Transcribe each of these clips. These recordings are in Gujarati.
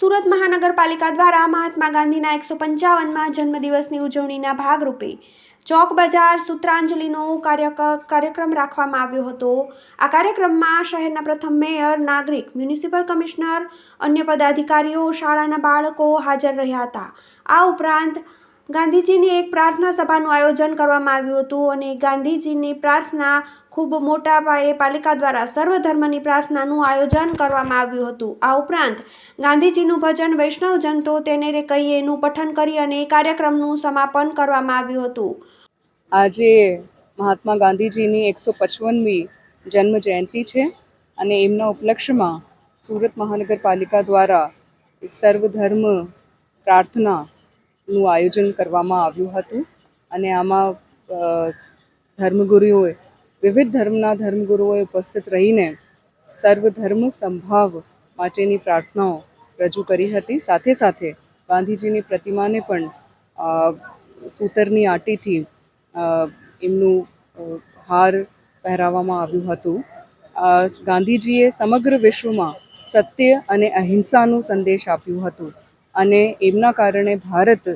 સુરત મહાનગરપાલિકા દ્વારા મહાત્મા ગાંધીના એકસો પંચાવનમાં જન્મદિવસની ઉજવણીના ભાગરૂપે ચોક બજાર સૂત્રાંજલિનો કાર્યક- કાર્યક્રમ રાખવામાં આવ્યો હતો. આ કાર્યક્રમમાં શહેરના પ્રથમ મેયર, નાગરિક, મ્યુનિસિપલ કમિશનર, અન્ય પદાધિકારીઓ, શાળાના બાળકો હાજર રહ્યા હતા. આ ઉપરાંત ગાંધીજીની એક પ્રાર્થના સભાનું આયોજન કરવામાં આવ્યું હતું અને ગાંધીજીની પ્રાર્થના ખૂબ મોટા પાયે પાલિકા દ્વારા સર્વધર્મની પ્રાર્થનાનું આયોજન કરવામાં આવ્યું હતું. આ ઉપરાંત ગાંધીજીનું ભજન વૈષ્ણવજન તો તેને રે કહીએ એનું પઠન કરી અને કાર્યક્રમનું સમાપન કરવામાં આવ્યું હતું. આજે મહાત્મા ગાંધીજીની એકસો પચવનમી જન્મ જયંતિ છે અને એમના ઉપલક્ષ્યમાં સુરત મહાનગરપાલિકા દ્વારા એક સર્વધર્મ પ્રાર્થનાનું આયોજન કરવામાં આવ્યું હતું. અને આમાં ધર્મગુરુઓએ, વિવિધ ધર્મના ધર્મગુરુઓએ ઉપસ્થિત રહીને સર્વધર્મ સંભાવ માટેની પ્રાર્થનાઓ રજૂ કરી હતી. સાથે સાથે ગાંધીજીની પ્રતિમાને પણ સૂતરની આંટીથી એમનું હાર પહેરાવવામાં આવ્યું હતું. ગાંધીજીએ સમગ્ર વિશ્વમાં સત્ય અને અહિંસાનું સંદેશ આપ્યું હતું. અને એમના કારણે ભારત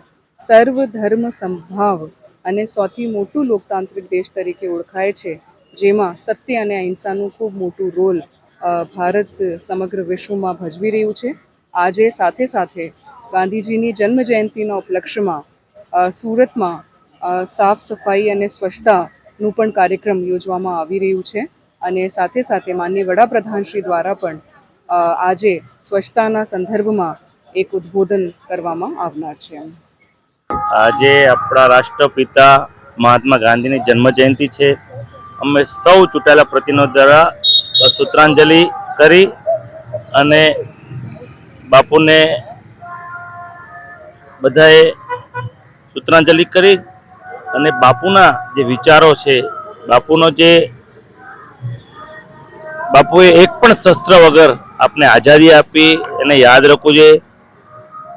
સર્વ ધર્મ સંભાવ અને સૌથી મોટું લોકતાંત્રિક દેશ તરીકે ઓળખાય છે, જેમાં સત્ય અને અહિંસાનું ખૂબ મોટું રોલ ભારત સમગ્ર વિશ્વમાં ભજવી રહ્યું છે. આજે સાથે સાથે ગાંધીજીની જન્મ જયંતિના ઉપલક્ષ્યમાં સુરતમાં સાફ સફાઈ અને સ્વચ્છતાનું પણ કાર્યક્રમ યોજવામાં આવી રહ્યું છે અને સાથે સાથે માનનીય વડાપ્રધાનશ્રી દ્વારા પણ આજે સ્વચ્છતાના સંદર્ભમાં એક ઉદ્બોધન કરવામાં આવનાર છે આજે આપણા રાષ્ટ્રપિતા મહાત્મા ગાંધીની જન્મ જયંતિ છે. અમે સૌ ચૂંટાયેલા પ્રતિનિધિ દ્વારા સૂત્રાંજલિ કરી અને બાપુને બધાએ સૂત્રાંજલિ કરી અને બાપુના જે વિચારો છે, બાપુનો જે બાપુએ એક પણ શસ્ત્ર વગર આપને આઝાદી આપી એને યાદ રાખવું જોઈએ.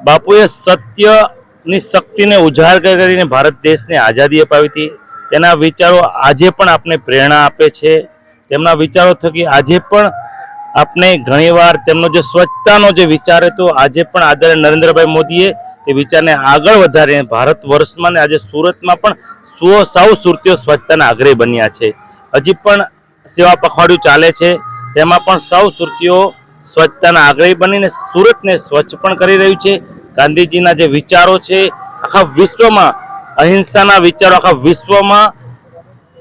બાપુએ સત્યની શક્તિને ઉજાગર કરીને ભારત દેશને આઝાદી અપાવી હતી. તેના વિચારો આજે પણ આપણે પ્રેરણા આપે છે. તેમના વિચારો થકી આજે પણ આપણે ઘણીવાર તેમનો જે સ્વચ્છતાનો જે વિચાર હતો, આજે પણ આદરણીય નરેન્દ્રભાઈ મોદીએ તે વિચારને આગળ વધારીને ભારત વર્ષમાં ને આજે સુરતમાં પણ સુઓ સૌ સુરતીઓ સ્વચ્છતાના આગ્રહી બન્યા છે. હજી પણ સેવા પખવાડિયું ચાલે છે. તેમાં પણ સૌ સુરતીઓ સ્વચ્છતાના આગ્રહી બનીને સુરતને સ્વચ્છ પણ કરી રહ્યું છે. ગાંધીજીના જે વિચારો છે, આખા વિશ્વમાં, અહિંસાના વિચારો આખા વિશ્વમાં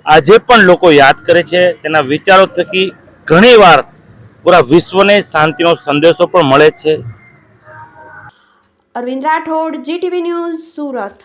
આજે પણ લોકો યાદ કરે છે. તેના વિચારો થકી ઘણીવાર પૂરા વિશ્વને શાંતિનો સંદેશો પણ મળે છે. Arvind Rathod GTV news, Surat.